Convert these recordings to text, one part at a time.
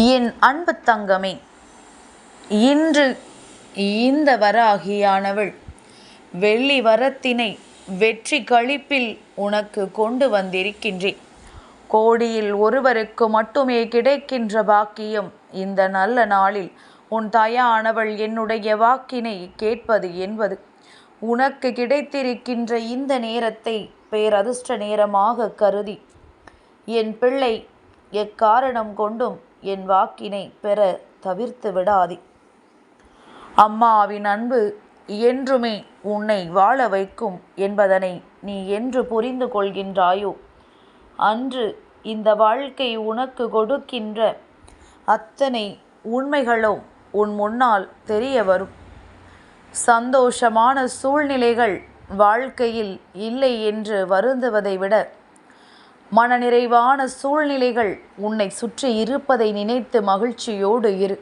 என் அன்பு தங்கமே இன்று இந்த வராகியானவள் வெள்ளி வரத்தினை வெற்றி கழிப்பில் உனக்கு கொண்டு வந்திருக்கின்றேன். கோடியில் ஒருவருக்கு மட்டுமே கிடைக்கின்ற பாக்கியம் இந்த நல்ல நாளில் உன் தாயானவள் என்னுடைய வாக்கினை கேட்பது என்பது. உனக்கு கிடைத்திருக்கின்ற இந்த நேரத்தை பேரதிர்ஷ்ட நேரமாக கருதி என் பிள்ளை எக்காரணம் கொண்டும் என் வாக்கினை பெற தவிர்த்து விடாதே. அம்மாவின் அன்பு என்றுமே உன்னை வாழ வைக்கும் என்பதனை நீ என்று புரிந்து கொள்கின்றாயோ? அன்று இந்த வாழ்க்கை உனக்கு கொடுக்கின்ற அத்தனை உண்மைகளும் உன் முன்னால் தெரிய வரும். சந்தோஷமான சூழ்நிலைகள் வாழ்க்கையில் இல்லை என்று வருந்துவதை விட மனநிறைவான சூழ்நிலைகள் உன்னை சுற்றி இருப்பதை நினைத்து மகிழ்ச்சியோடு இரு.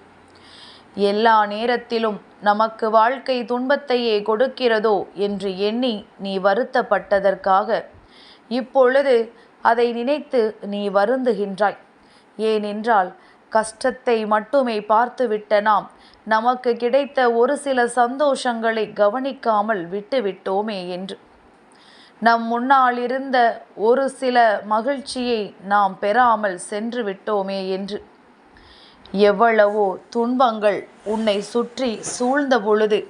எல்லா நேரத்திலும் நமக்கு வாழ்க்கை துன்பத்தையே கொடுக்கிறதோ என்று எண்ணி நீ வருத்தப்பட்டதற்காக இப்பொழுது அதை நினைத்து நீ வருந்துகின்றாய். ஏனென்றால் கஷ்டத்தை மட்டுமே பார்த்துவிட்ட நாம் நமக்கு கிடைத்த ஒரு சில சந்தோஷங்களை கவனிக்காமல் விட்டுவிட்டோமே என்று. நம் முன்னால் இருந்த ஒரு சில மகிழ்ச்சியை நாம் பெறாமல் சென்று விட்டோமே என்று. எவ்வளவோ துன்பங்கள் உன்னை சுற்றி சூழ்ந்த பொழுது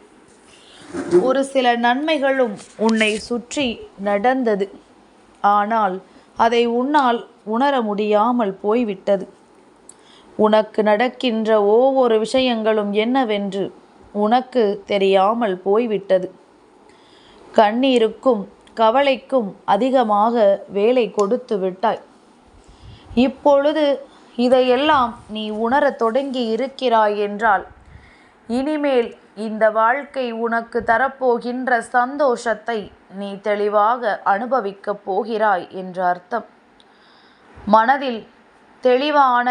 ஒரு சில நன்மைகளும் உன்னை சுற்றி நடந்தது. ஆனால் அதை உன்னால் உணர முடியாமல் போய்விட்டது. உனக்கு நடக்கின்ற ஒவ்வொரு விஷயங்களும் என்னவென்று உனக்கு தெரியாமல் போய்விட்டது. கண்ணீருக்கும் கவலைக்கும் அதிகமாக வேலை கொடுத்து விட்டாய். இப்பொழுது இதையெல்லாம் நீ உணரத் தொடங்கி இருக்கிறாய் என்றால் இனிமேல் இந்த வாழ்க்கை உனக்கு தரப்போகின்ற சந்தோஷத்தை நீ தெளிவாக அனுபவிக்கப் போகிறாய் என்று அர்த்தம். மனதில் தெளிவான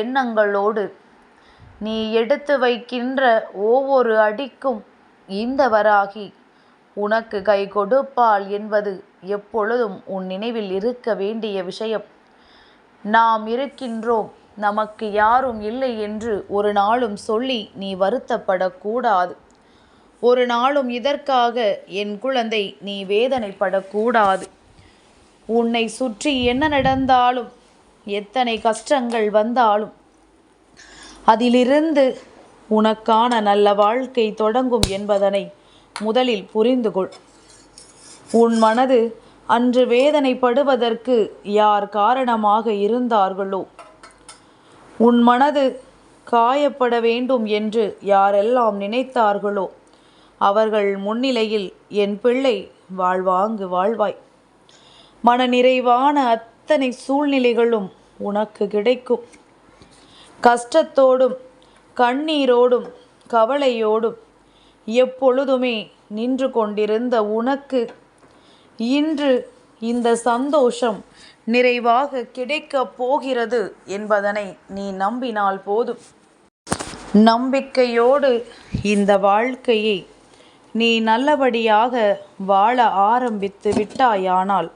எண்ணங்களோடு நீ எடுத்து வைக்கின்ற ஒவ்வொரு அடிக்கும் இந்த வராகி உனக்கு கை கொடுப்பாள் என்பது எப்பொழுதும் உன் நினைவில் இருக்க வேண்டிய விஷயம். நாம் இருக்கின்றோம். நமக்கு யாரும் இல்லை என்று ஒரு நாளும் சொல்லி நீ வருத்தப்படக்கூடாது. ஒரு நாளும் இதற்காக என் குழந்தை நீ வேதனைப்படக்கூடாது. உன்னை சுற்றி என்ன நடந்தாலும் எத்தனை கஷ்டங்கள் வந்தாலும் அதிலிருந்து உனக்கான நல்ல வாழ்க்கை தொடங்கும் என்பதனை முதலில் புரிந்து கொள் உன் மனது அன்று வேதனைப்படுவதற்கு யார் காரணமாக இருந்தார்களோ. உன் மனது காயப்பட வேண்டும் என்று யாரெல்லாம் நினைத்தார்களோ அவர்கள் முன்னிலையில் என் பிள்ளை வாழ்வாங்கு வாழ்வாய். மன நிறைவான அத்தனை சூழ்நிலைகளும் உனக்கு கிடைக்கும். கஷ்டத்தோடும் கண்ணீரோடும் கவலையோடும் எப்பொழுதுமே நின்று கொண்டிருந்த உனக்கு இன்று இந்த சந்தோஷம் நிறைவாக கிடைக்கப் போகிறது என்பதனை நீ நம்பினால் போதும். நம்பிக்கையோடு இந்த வாழ்க்கையை நீ நல்லபடியாக வாழ ஆரம்பித்து விட்டாயானால்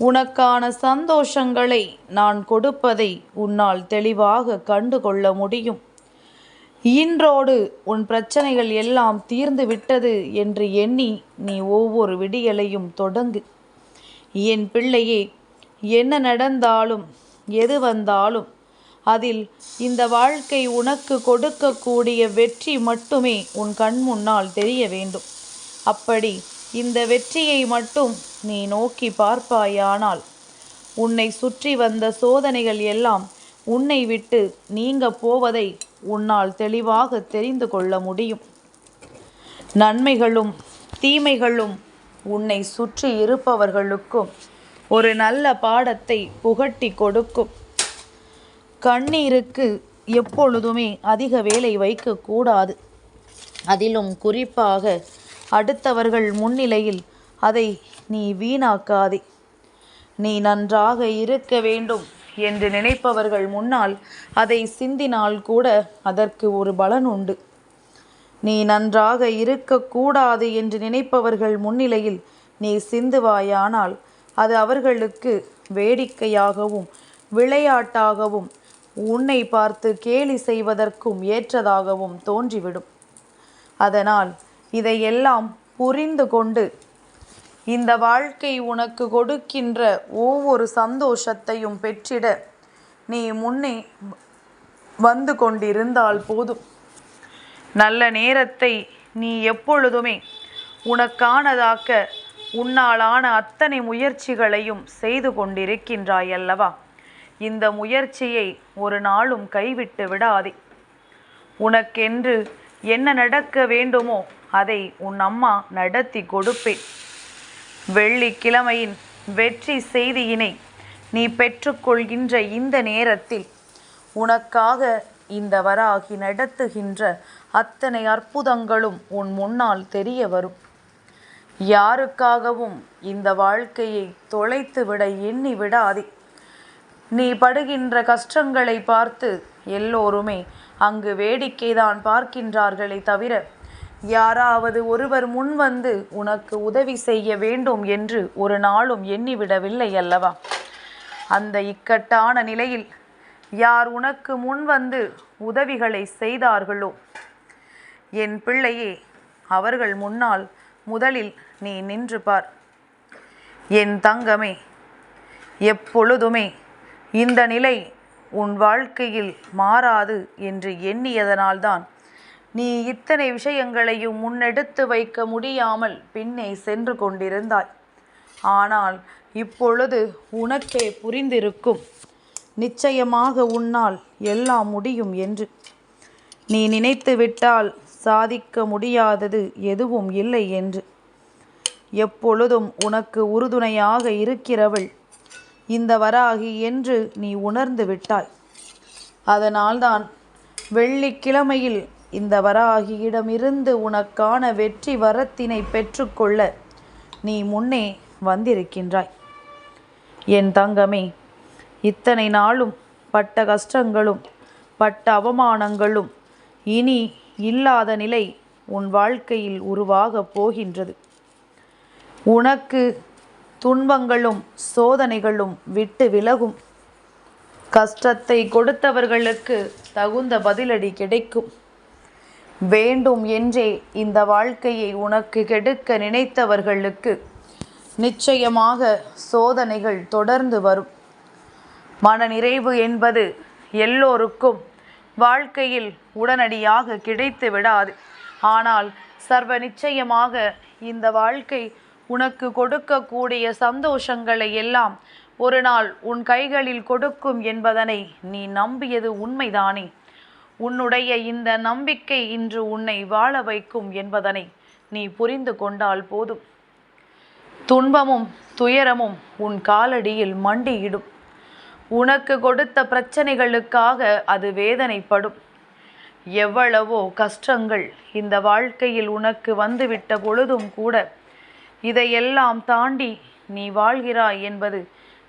உனக்கான சந்தோஷங்களை நான் கொடுப்பதை உன்னால் தெளிவாக கண்டுகொள்ள முடியும். இன்றோடு உன் பிரச்சனைகள் எல்லாம் தீர்ந்து விட்டது என்று எண்ணி நீ ஒவ்வொரு விடியலையும் தொடங்கு. என் பிள்ளையே என்ன நடந்தாலும் எது வந்தாலும் அதில் இந்த வாழ்க்கை உனக்கு கொடுக்கக்கூடிய வெற்றி மட்டுமே உன் கண் முன்னால் தெரிய வேண்டும். அப்படி இந்த வெற்றியை மட்டும் நீ நோக்கி பார்ப்பாயானால் உன்னை சுற்றி வந்த சோதனைகள் எல்லாம் உன்னை விட்டு நீங்க போவதை உன்னால் தெளிவாக தெரிந்து கொள்ள முடியும். நன்மைகளும் தீமைகளும் உன்னை சுற்றி இருப்பவர்களுக்கும் ஒரு நல்ல பாடத்தை புகட்டி கொடுக்கும். கண்ணீருக்கு எப்பொழுதுமே அதிக வேலை வைக்கக்கூடாது அதிலும் குறிப்பாக அடுத்தவர்கள் முன்னிலையில் அதை நீ வீணாக்காதே. நீ நன்றாக இருக்க வேண்டும். என்று நினைப்பவர்கள் முன்னால் அதை சிந்தினால் கூட அதற்கு ஒரு பலன் உண்டு. நீ நன்றாக இருக்கக்கூடாது என்று நினைப்பவர்கள் முன்னிலையில் நீ சிந்துவாயானால் அது அவர்களுக்கு வேடிக்கையாகவும் விளையாட்டாகவும் உன்னை பார்த்து கேலி செய்வதற்கும் ஏற்றதாகவும் தோன்றிவிடும். அதனால் இதையெல்லாம் புரிந்து கொண்டு இந்த வாழ்க்கை உனக்கு கொடுக்கின்ற ஒவ்வொரு சந்தோஷத்தையும் பெற்றிட நீ முன்னே வந்து கொண்டிருந்தால் போதும். நல்ல நேரத்தை நீ எப்பொழுதுமே உனக்கானதாக்க உன்னாலான அத்தனை முயற்சிகளையும் செய்து கொண்டிருக்கின்றாய் அல்லவா? இந்த முயற்சியை ஒரு நாளும் கைவிட்டு விடாதே. உனக்கென்று என்ன நடக்க வேண்டுமோ அதை உன் அம்மா நடத்தி கொடுப்பேன். வெள்ளிக்கிழமையின் வெற்றி செய்தியினை நீ பெற்றுக்கொள்கின்ற இந்த நேரத்தில் உனக்காக இந்த வராகி நடத்துகின்ற அத்தனை அற்புதங்களும் உன் முன்னால் தெரிய வரும். யாருக்காகவும் இந்த வாழ்க்கையை தொலைத்து விட எண்ணி விடாதே. நீ படுகின்ற கஷ்டங்களை பார்த்து எல்லோருமே அங்கு வேடிக்கைதான் பார்க்கின்றார்களே தவிர யாராவது ஒருவர் முன்வந்து உனக்கு உதவி செய்ய வேண்டும் என்று ஒரு நாளும் எண்ணிவிடவில்லை அல்லவா? அந்த இக்கட்டான நிலையில் யார் உனக்கு முன்வந்து உதவிகளை செய்தார்களோ? என் பிள்ளையே அவர்கள் முன்னால் முதலில் நீ நின்று பார். என் தங்கமே எப்பொழுதுமே இந்த நிலை உன் வாழ்க்கையில் மாறாது என்று எண்ணியதனால்தான் நீ இத்தனை விஷயங்களையும் முன்னெடுத்து வைக்க முடியாமல் பின்னே சென்று கொண்டிருந்தாய். ஆனால் இப்பொழுது உனக்கே புரிந்திருக்கும். நிச்சயமாக உன்னால் எல்லாம் முடியும் என்று. நீ நினைத்து விட்டால் சாதிக்க முடியாதது எதுவும் இல்லை என்று. எப்பொழுதும் உனக்கு உறுதுணையாக இருக்கிறவள் இந்த வராகி என்று நீ உணர்ந்து விட்டாய். அதனால்தான் வெள்ளிக்கிழமையில் இந்த வராகியிடமிருந்து உனக்கான வெற்றி வரத்தினை பெற்றுக்கொள்ள நீ முன்னே வந்திருக்கின்றாய். என் தங்கமே இத்தனை நாளும் பட்ட கஷ்டங்களும் பட்ட அவமானங்களும் இனி இல்லாத நிலை உன் வாழ்க்கையில் உருவாகப் போகின்றது. உனக்கு துன்பங்களும் சோதனைகளும் விட்டு விலகும். கஷ்டத்தை கொடுத்தவர்களுக்கு தகுந்த பதிலடி கிடைக்கும். வேண்டும் என்றே இந்த வாழ்க்கையை உனக்கு கெடுக்க நினைத்தவர்களுக்கு நிச்சயமாக சோதனைகள் தொடர்ந்து வரும். மனநிறைவு என்பது எல்லோருக்கும் வாழ்க்கையில் உடனடியாக கிடைத்து விடாது. ஆனால் சர்வ நிச்சயமாக இந்த வாழ்க்கை உனக்கு கொடுக்கக்கூடிய சந்தோஷங்களை எல்லாம் ஒரு நாள் உன் கைகளில் கொடுக்கும் என்பதனை நீ நம்பியது உண்மைதானே? உன்னுடைய இந்த நம்பிக்கை இன்று உன்னை வாழ வைக்கும் என்பதனை நீ புரிந்து கொண்டால் போதும். துன்பமும் துயரமும் உன் காலடியில் மண்டியிடும். உனக்கு கொடுத்த பிரச்சனைகளுக்காக அது வேதனைப்படும். எவ்வளவோ கஷ்டங்கள் இந்த வாழ்க்கையில் உனக்கு வந்துவிட்ட பொழுதும் கூட இதையெல்லாம் தாண்டி நீ வாழ்கிறாய் என்பது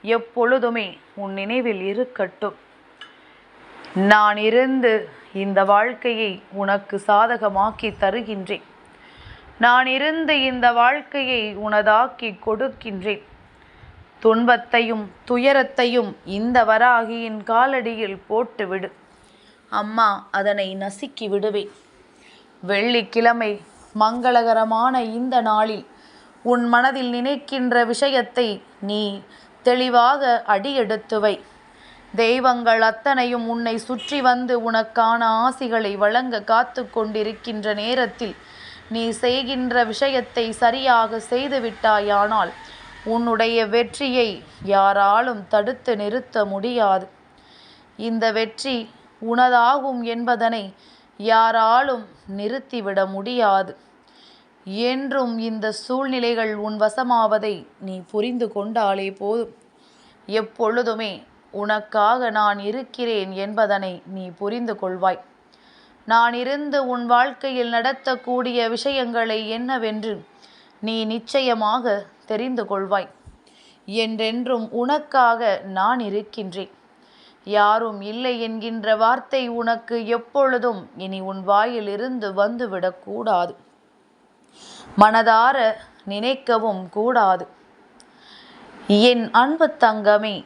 எப்பொழுதுமே உன் நினைவில் இருக்கட்டும். நான் இருந்து இந்த வாழ்க்கையை உனக்கு சாதகமாக்கி தருகின்றேன். நான் இருந்து இந்த வாழ்க்கையை உனதாக்கி கொடுக்கின்றேன். துன்பத்தையும் துயரத்தையும் இந்த வராகியின் காலடியில் போட்டுவிடு. அம்மா அதனை நசுக்கி விடுவேன். வெள்ளிக்கிழமை மங்களகரமான இந்த நாளில் உன் மனதில் நினைக்கின்ற விஷயத்தை நீ தெளிவாக அடியெடுத்துவை தெய்வங்கள் அத்தனையும் உன்னை சுற்றி வந்து உனக்கான ஆசிகளை வழங்க காத்து கொண்டிருக்கின்ற நேரத்தில் நீ செய்கின்ற விஷயத்தை சரியாக செய்துவிட்டாயானால் உன்னுடைய வெற்றியை யாராலும் தடுத்து நிறுத்த முடியாது. இந்த வெற்றி உனதாகும் என்பதனை யாராலும் நிறுத்திவிட முடியாது. என்றும் இந்த சூழ்நிலைகள் உன் வசமாவதை நீ புரிந்து கொண்டாலே போதும். எப்பொழுதுமே உனக்காக நான் இருக்கிறேன் என்பதனை நீ புரிந்து கொள்வாய். நான் இருந்து உன் வாழ்க்கையில் நடத்தக்கூடிய விஷயங்களை என்னவென்று நீ நிச்சயமாக தெரிந்து கொள்வாய். என்றென்றும் உனக்காக நான் இருக்கின்றேன். யாரும் இல்லை என்கின்ற வார்த்தை உனக்கு எப்பொழுதும் இனி உன் வாயிலிருந்து வந்துவிடக்கூடாது மனதார நினைக்கவும் கூடாது. என் அன்பு தங்கமே